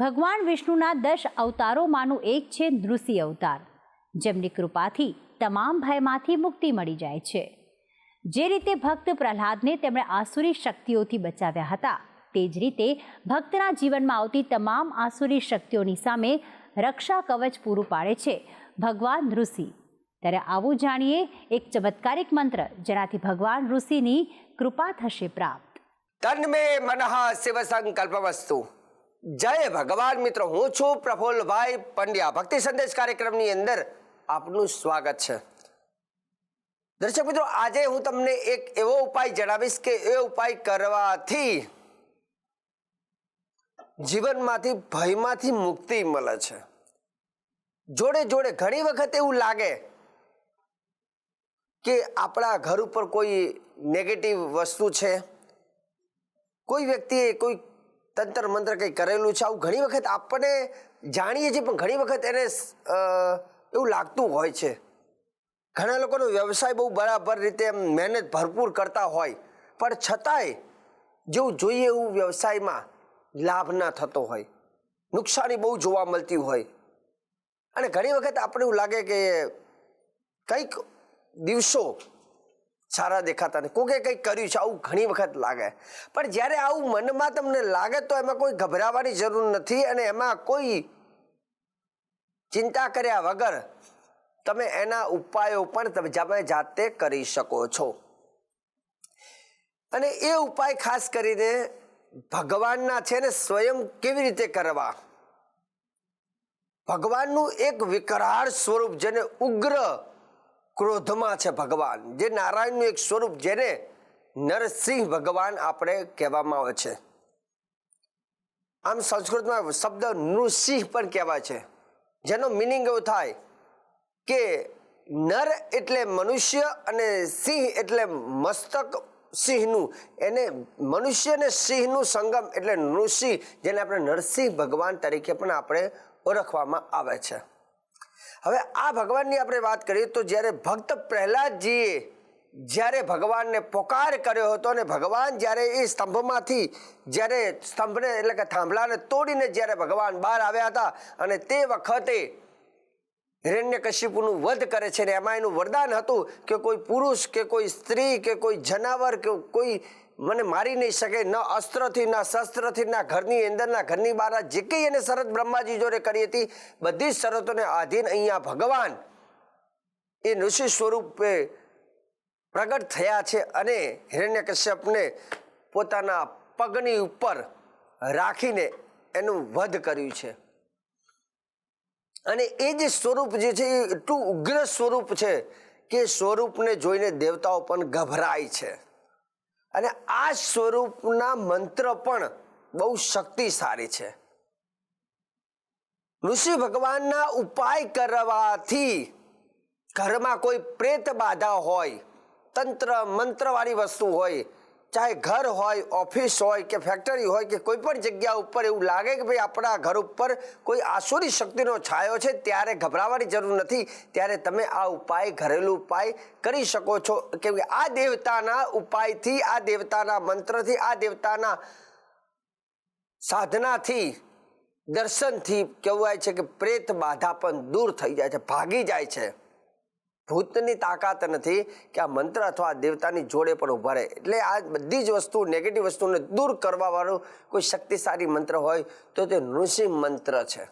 ભગવાન વિષ્ણુના દશ અવતારોમાંનું એક છે નૃસિંહ અવતાર. જેમની કૃપાથી તમામ ભયમાંથી મુક્તિ મળી જાય છે. જે રીતે ભક્ત પ્રહલાદને તેમણે આસુરી શક્તિઓથી બચાવ્યા હતા, તે જ રીતે ભક્તના જીવનમાં આવતી તમામ આસુરી શક્તિઓની સામે રક્ષા કવચ પૂરું પાડે છે ભગવાન ઋષિ ત્યારે આવું જાણીએ એક ચમત્કારિક મંત્ર જેનાથી ભગવાન ઋષિની કૃપા થશે પ્રાપ્ત. તન્મે મનઃ શિવ સંકલ્પ વસ્તુ જય ભગવાન મિત્રો, હું છું પ્રફુલ્લભાઈ પંડ્યા. ભક્તિ સંદેશ કાર્યક્રમની અંદર આપનું સ્વાગત છે. દર્શક મિત્રો, આજે હું તમને એક એવો ઉપાય જણાવીશ કે એ ઉપાય કરવાથી જીવનમાંથી ભયમાંથી મુક્તિ મળે છે. જોડે જોડે ઘણી વખત એવું લાગે કે આપણા ઘર ઉપર કોઈ નેગેટિવ વસ્તુ છે. કોઈ વ્યક્તિએ કોઈ તંત્ર મંત્ર કંઈ કરેલું છે? આવું ઘણી વખત આપણને જાણીએ છીએ, પણ ઘણી વખત એને એવું લાગતું હોય છે. ઘણા લોકોનો વ્યવસાય બહુ બરાબર રીતે મહેનત ભરપૂર કરતા હોય. પણ છતાંય જેવું જોઈએ એવું વ્યવસાયમાં લાભ ના થતો હોય. નુકસાની બહુ જોવા મળતી હોય. અને ઘણી વખત આપણે એવું લાગે કે કંઈક દિવસો સારા દેખાતા નહીં. કોકે કંઈક કર્યું છે, આવું ઘણી વખત લાગે. પણ જ્યારે આવું મનમાં તમને લાગે તો એમાં કોઈ ગભરાવાની જરૂર નથી અને એમાં કોઈ ચિંતા કર્યા વગર તમે એના ઉપાયો પણ તમે જાતે કરી શકો છો. અને એ ઉપાય ખાસ કરીને ભગવાનના છે ને સ્વયં કેવી રીતે કરવા? ભગવાનનું એક વિકરાળ સ્વરૂપ જેને ઉગ્ર ક્રોધમાં છે ભગવાન. જે નારાયણનું એક સ્વરૂપ જેને નરસિંહ ભગવાન આપણે કહેવામાં આવે છે. આમ સંસ્કૃતમાં શબ્દ નૃસિંહ પણ કહેવાય છે. જેનો મિનિંગ એવો થાય કે નર એટલે મનુષ્ય અને સિંહ એટલે મસ્તક સિંહનું. એને મનુષ્ય અને સિંહનું સંગમ એટલે નૃસિંહ, જેને આપણે નરસિંહ ભગવાન તરીકે પણ આપણે ઓળખવામાં આવે છે. હવે આ ભગવાનની આપણે વાત કરીએ તો જ્યારે ભક્ત પ્રહલાદજીએ જ્યારે ભગવાનને પોકાર કર્યો હતો અને ભગવાન જ્યારે એ સ્તંભમાંથી જ્યારે સ્તંભને એટલે કે થાંભલાને તોડીને જ્યારે ભગવાન બહાર આવ્યા હતા અને તે વખતે હિરણ્યકશિપુનું વધ કરે છે ને એમાં એનું વરદાન હતું કે કોઈ પુરુષ કે કોઈ સ્ત્રી કે કોઈ જનાવર કે કોઈ મને મારી નહીં શકે, ન અસ્ત્રથી, ના શસ્ત્રથી, ના ઘરની અંદર, ના ઘરની બહાર. જે કંઈ એને શરત બ્રહ્માજી જોડે કરી હતી, બધી જ શરતોને આધીન અહીંયા ભગવાન એ ઋષિ સ્વરૂપે પ્રગટ થયા છે અને હિરણ્યકશ્યપને પોતાના પગની ઉપર રાખીને એનું વધ કર્યું છે. અને એ જે સ્વરૂપ જે છે, એ એટલું ઉગ્ર સ્વરૂપ છે કે સ્વરૂપને જોઈને દેવતાઓ પણ ગભરાય છે. અને આ સ્વરૂપના મંત્ર પણ બહુ શક્તિશાળી છે. ઋષિ ભગવાનના ઉપાય કરવાથી ઘરમાં કોઈ પ્રેત બાધા હોય, તંત્ર, મંત્રવાળી વસ્તુ હોય ચાહે ઘર હોય, ઓફિસ હોય કે ફેક્ટરી હોય કે કોઈ પણ જગ્યા ઉપર એવું લાગે કે ભાઈ આપણા ઘર ઉપર કોઈ આસુરી શક્તિનો છાયો છે, ત્યારે ગભરાવાની જરૂર નથી. ત્યારે તમે આ ઉપાય, ઘરેલું ઉપાય કરી શકો છો. કેમ કે આ દેવતાના ઉપાયથી, આ દેવતાના મંત્રથી, આ દેવતાના સાધનાથી, દર્શનથી કહેવાય છે કે પ્રેત બાધા પણ દૂર થઈ જાય છે, ભાગી જાય છે. ભૂતની તાકાત નથી કે આ મંત્ર અથવા દેવતાની જોડે પણ ઊભા રહે. એટલે આ બધી જ વસ્તુ નેગેટિવ વસ્તુને દૂર કરવા વાળો કોઈ શક્તિશાળી મંત્ર હોય તો તે નૃસિંહ મંત્ર છે.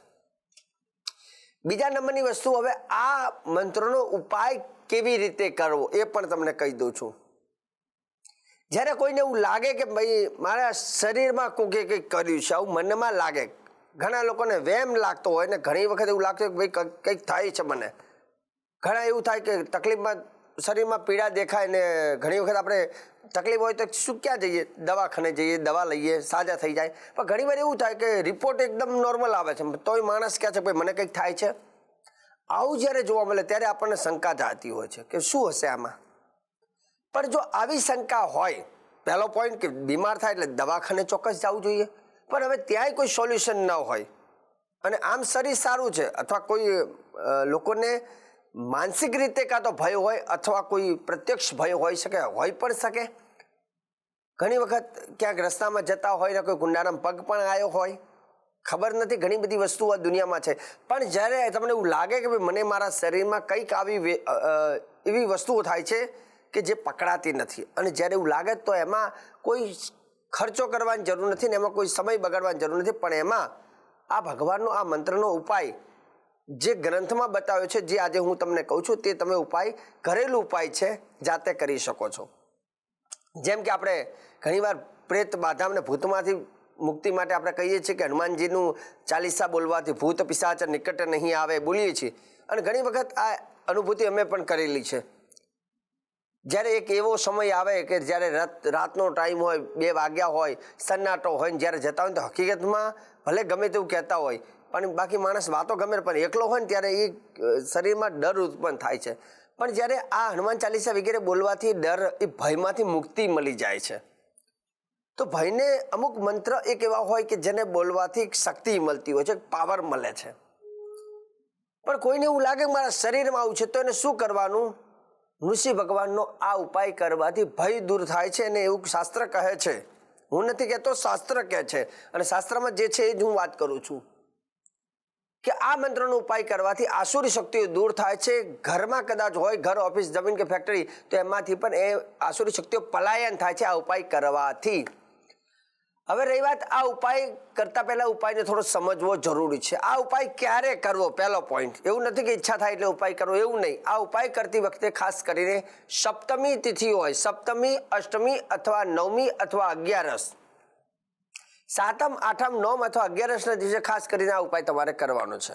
બીજા નંબરની વસ્તુ હવે આ મંત્રનો ઉપાય કેવી રીતે કરવો એ પણ તમને કહી દઉં છું. જ્યારે કોઈને એવું લાગે કે ભાઈ મારા શરીરમાં કોકે કંઈક કર્યું છે, આવું મનમાં લાગે. ઘણા લોકોને વેમ લાગતો હોય ને ઘણી વખત એવું લાગતું કે ભાઈ કંઈક થાય છે મને. ઘણા એવું થાય કે તકલીફમાં શરીરમાં પીડા દેખાય ને ઘણી વખત આપણે તકલીફ હોય તો શું ક્યાં જઈએ? દવાખાને જઈએ, દવા લઈએ, સાજા થઈ જાય. પણ ઘણી વાર એવું થાય કે રિપોર્ટ એકદમ નોર્મલ આવે છે. તોય માણસ કહે છે, ભાઈ, મને કંઈક થાય છે. આવું જ્યારે જોવા મળે ત્યારે આપણને શંકા જાતી હોય છે કે શું હશે આમાં? પણ જો આવી શંકા હોય, પહેલો પોઈન્ટ કે બીમાર થાય એટલે દવાખાને ચોક્કસ જવું જોઈએ. પણ હવે ત્યાંય કોઈ સોલ્યુશન ન હોય. અને આમ શરીર સારું છે. અથવા કોઈ લોકોને માનસિક રીતે કાં તો ભય હોય અથવા કોઈ પ્રત્યક્ષ ભય હોઈ શકે હોઈ પણ શકે. ઘણી વખત ક્યાંક રસ્તામાં જતા હોય ને કોઈ ગુંડારામ પગ પણ આવ્યો હોય. ખબર નથી ઘણી બધી વસ્તુઓ આ દુનિયામાં છે. પણ જ્યારે તમને એવું લાગે કે ભાઈ મને મારા શરીરમાં કંઈક આવી એવી વસ્તુઓ થાય છે કે જે પકડાતી નથી. અને જ્યારે એવું લાગે તો એમાં કોઈ ખર્ચો કરવાની જરૂર નથી ને એમાં કોઈ સમય બગાડવાની જરૂર નથી. પણ એમાં આ ભગવાનનો આ મંત્રનો ઉપાય જે ગ્રંથમાં બતાવ્યો છે, જે આજે હું તમને કહું છું, તે તમે ઉપાય, ઘરેલું ઉપાય છે, જાતે કરી શકો છો. જેમ કે આપણે ઘણીવાર પ્રેત બાધામને ભૂતમાંથી મુક્તિ માટે આપણે કહીએ છીએ કે હનુમાનજીનું ચાલીસા બોલવાથી ભૂત પિશાચ નિકટ નહીં આવે બોલીએ છીએ. અને ઘણી વખત આ અનુભૂતિ અમે પણ કરેલી છે. જ્યારે એક એવો સમય આવે કે જ્યારે રાત, રાતનો ટાઈમ હોય, બે વાગ્યા હોય, સન્નાટો હોય, ને જ્યારે જતા હોય તો હકીકતમાં ભલે ગમે તેવું કહેતા હોય પણ બાકી માણસ વાતો ગમે પણ એકલો હોય ને ત્યારે એ શરીરમાં ડર ઉત્પન્ન થાય છે. પણ જ્યારે આ હનુમાન ચાલીસા વગેરે બોલવાથી ડર એ ભયમાંથી મુક્તિ મળી જાય છે. તો ભયને અમુક મંત્ર એક એવા હોય કે જેને બોલવાથી શક્તિ મળતી હોય છે, પાવર મળે છે. પણ કોઈને એવું લાગે મારા શરીરમાં આવું છે તો એને શું કરવાનું? ઋષિ ભગવાનનો આ ઉપાય કરવાથી ભય દૂર થાય છે અને એવું શાસ્ત્ર કહે છે. હું નથી કહેતો, શાસ્ત્ર કહે છે. અને શાસ્ત્રમાં જે છે એ જ હું વાત કરું છું. કે આ મંત્રનો ઉપાય કરવાથી આસુરી શક્તિઓ દૂર થાય છે. ઘરમાં કદાચ હોય, ઘર, ઓફિસ, જમીન કે ફેક્ટરી તો એમાંથી પણ એ આસુરી શક્તિઓ પલાયન થાય છે આ ઉપાય કરવાથી. હવે રહી વાત આ ઉપાય કરતા પહેલાં ઉપાયને થોડો સમજવો જરૂરી છે. આ ઉપાય ક્યારે કરવો? પહેલો પોઈન્ટ એવું નથી કે ઈચ્છા થાય એટલે ઉપાય કરવો, એવું નહીં. આ ઉપાય કરતી વખતે ખાસ કરીને સપ્તમી તિથિ હોય, સપ્તમી, અષ્ટમી અથવા નવમી અથવા અગિયારસ સાતમ, આઠમ, નોમ અથવા અગિયારસના દિવસે ખાસ કરીને આ ઉપાય તમારે કરવાનો છે.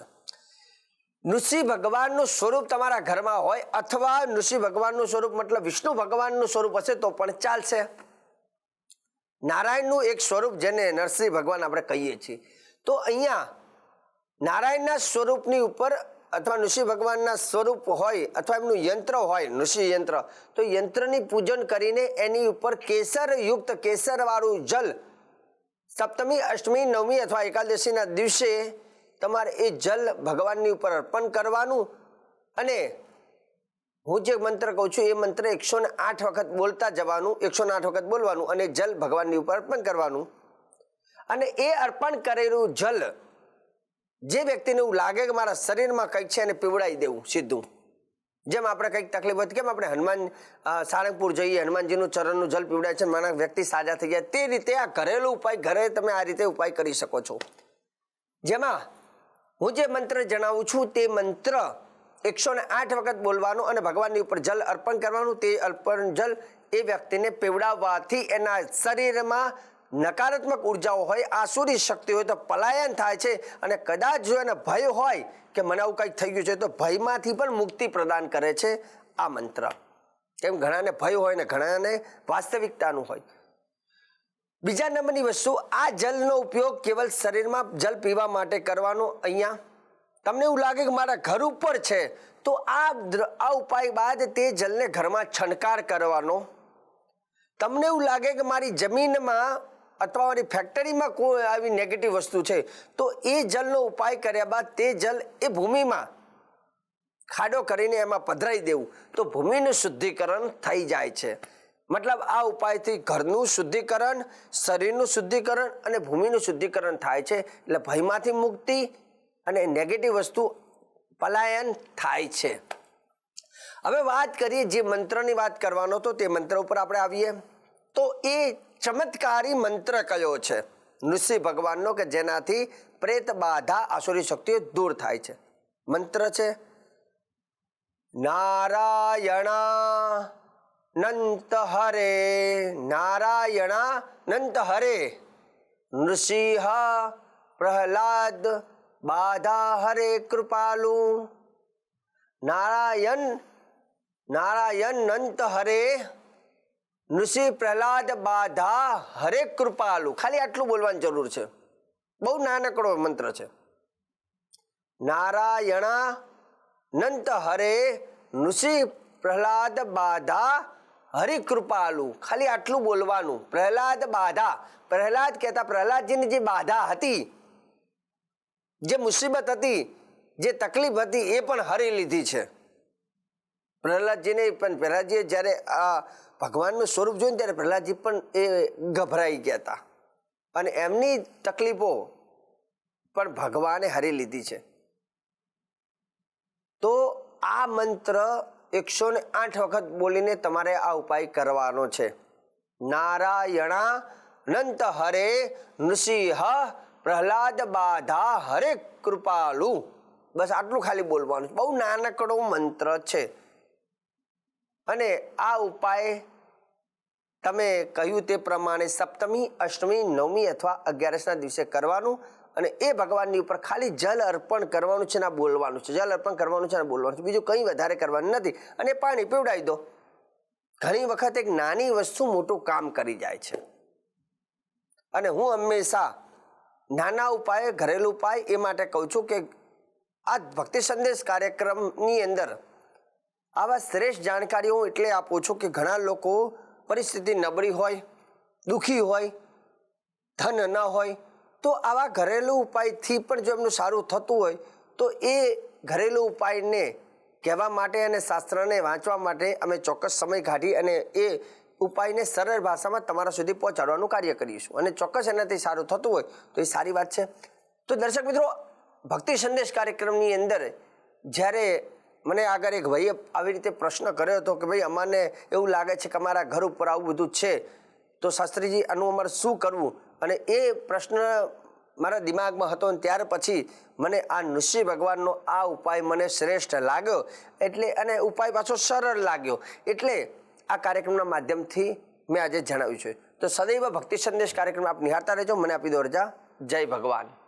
નૃષિ ભગવાનનું સ્વરૂપ તમારા ઘરમાં હોય અથવા નૃષિ ભગવાનનું સ્વરૂપ મતલબ વિષ્ણુ ભગવાનનું સ્વરૂપ હશે તો પણ ચાલશે. નારાયણનું એક સ્વરૂપ જેને નરસિંહ ભગવાન આપણે કહીએ છીએ. તો અહીંયા નારાયણના સ્વરૂપની ઉપર અથવા નૃષિ ભગવાનના સ્વરૂપ હોય અથવા એમનું યંત્ર હોય નૃસિંહ યંત્ર, તો યંત્રની પૂજન કરીને એની ઉપર કેસરયુક્ત કેસરવાળું જલ સપ્તમી, અષ્ટમી, નવમી અથવા એકાદશીના દિવસે તમારે એ જલ ભગવાનની ઉપર અર્પણ કરવાનું અને હું જે મંત્ર કહું છું, એ મંત્ર એકસો ને આઠ વખત બોલતા જવાનું, એકસો ને આઠ વખત બોલવાનું અને જલ ભગવાનની ઉપર અર્પણ કરવાનું. અને એ અર્પણ કરેલું જલ જે વ્યક્તિને એવું લાગે કે મારા શરીરમાં કંઈક છે એને પીવડાવી દેવું સીધું. જેમ આપણે કંઈક તકલીફ હોય કેમ આપણે હનુમાન સાળંગપુર જઈએ, હનુમાનજીનું ચરણનું જલ પીવડાય છે મારા વ્યક્તિ સાજા થઈ ગયા, તે રીતે આ ઘરેલું ઉપાય ઘરે તમે આ રીતે ઉપાય કરી શકો છો. જેમાં હું જે મંત્ર જણાવું છું તે મંત્ર એકસો ને આઠ વખત બોલવાનું અને ભગવાનની ઉપર જલ અર્પણ કરવાનું, તે અર્પણ જલ એ વ્યક્તિને પીવડાવવાથી એના શરીરમાં નકારાત્મક ઉર્જાઓ હોય, આસુરી શક્તિ હોય તો પલાયન થાય છે અને કદાચ જો એને ભય હોય કે મને આવું કંઈક થઈ ગયું છે તો ભયમાંથી પણ મુક્તિ પ્રદાન કરે છે આ મંત્ર. કેમ? ઘણાને ભય હોય ને ઘણાને વાસ્તવિકતાનું હોય. બીજા નંબરની વસ્તુ, આ જલનો ઉપયોગ કેવલ શરીરમાં જલ પીવા માટે કરવાનો અહીંયા? તમને એવું લાગે કે મારા ઘર ઉપર છે, તો આ આ ઉપાય બાદ તે જલને ઘરમાં છંટકાર કરવાનો? તમને એવું લાગે કે મારી જમીનમાં અથવા મારી ફેક્ટરીમાં કોઈ આવી નેગેટિવ વસ્તુ છે, તો એ જલનો ઉપાય કર્યા બાદ તે જલ એ ભૂમિમાં ખાડો કરીને એમાં પધરાઈ દેવું. તો ભૂમિનું શુદ્ધિકરણ થઈ જાય છે. મતલબ આ ઉપાયથી ઘરનું શુદ્ધિકરણ, શરીરનું શુદ્ધિકરણ અને ભૂમિનું શુદ્ધિકરણ થાય છે. એટલે ભયમાંથી મુક્તિ અને નેગેટિવ વસ્તુ પલાયન થાય છે. હવે વાત કરીએ જે મંત્રની વાત કરવાનો હતો, તે મંત્ર ઉપર આપણે આવીએ. તો એ ચમત્કારી મંત્ર કયો છે? નૃસિંહ ભગવાનનો કે જેનાથી પ્રેત બાધા આસુરી શક્તિઓ દૂર થાય છે. મંત્ર છે, નારાયણા નંત હરે, નારાયણા નંત હરે, નૃસિંહ પ્રહલાદ બાધા હરે કૃપાલુ, નારાયણ નારાયણ નંત હરે નૃષિ પ્રહલાદ બાધા હરે કૃપાલુ. ખાલી આટલું બોલવાની જરૂર છે. બહુ નાનકડો મંત્ર છે. નારાયણા નંત હરે નૃષિ પ્રહલાદ બાધા હરિ કૃપાલુ. ખાલી આટલું બોલવાનું. પ્રહલાદ બાધા. પ્રહલાદ કહેતા પ્રહલાદજીની જે બાધા હતી, જે મુસીબત હતી, જે તકલીફ હતી, એ પણ હરી લીધી છે. પ્રહલાદજીને પણ પ્રહલાદજીએ જ્યારે આ ભગવાનનું સ્વરૂપ જોયું ત્યારે પ્રહલાદજી પણ એ ગભરાઈ ગયા હતા અને એમની તકલીફો પણ ભગવાને હરી લીધી છે. તો આ મંત્ર એકસો ને આઠ વખત બોલીને તમારે આ ઉપાય કરવાનો છે. નારાયણા નંત હરે નૃસિંહ પ્રહલાદ બાધા હરે કૃપાલુ. બસ આટલું ખાલી બોલવાનું બહુ નાનકડો મંત્ર છે. અને આ ઉપાય તમે કહ્યું તે પ્રમાણે સપ્તમી, અષ્ટમી, નવમી અથવા અગિયારસના દિવસે કરવાનું અને એ ભગવાનની ઉપર ખાલી જલ અર્પણ કરવાનું છે ને બોલવાનું છે. જલ અર્પણ કરવાનું છે ને બોલવાનું છે. બીજું કંઈ વધારે કરવાનું નથી. અને પાણી પીવડાવી દો. ઘણી વખત એક નાની વસ્તુ મોટું કામ કરી જાય છે. અને હું હંમેશા નાના ઉપાય, ઘરેલું ઉપાય એ માટે કહું છું કે આ ભક્તિ સંદેશ કાર્યક્રમની અંદર આવા શ્રેષ્ઠ જાણકારી હું એટલે આપું છું કે ઘણા લોકો પરિસ્થિતિ નબળી હોય, દુઃખી હોય, ધન ન હોય, તો આવા ઘરેલું ઉપાયથી પણ જો એમનું સારું થતું હોય, તો એ ઘરેલું ઉપાયને કહેવા માટે અને શાસ્ત્રને વાંચવા માટે અમે ચોક્કસ સમય કાઢી અને એ ઉપાયને સરળ ભાષામાં તમારા સુધી પહોંચાડવાનું કાર્ય કરીશું. અને ચોક્કસ એનાથી સારું થતું હોય, તો એ સારી વાત છે. તો દર્શક મિત્રો, ભક્તિ સંદેશ કાર્યક્રમની અંદર જ્યારે મને આગળ એક ભાઈએ આવી રીતે પ્રશ્ન કર્યો હતો કે ભાઈ અમારને એવું લાગે છે કે અમારા ઘર ઉપર આવું બધું છે. તો શાસ્ત્રીજી, આનું અમારે શું કરવું? અને એ પ્રશ્ન મારા દિમાગમાં હતો અને ત્યાર પછી મને આ નૃસિંહ ભગવાનનો આ ઉપાય મને શ્રેષ્ઠ લાગ્યો. એટલે અને ઉપાય પાછો સરળ લાગ્યો. એટલે આ કાર્યક્રમના માધ્યમથી મેં આજે જણાવ્યું છે. તો સદૈવ ભક્તિ સંદેશ કાર્યક્રમ આપ નિહાળતા રહેજો. મને આપી દો રજા. જય ભગવાન.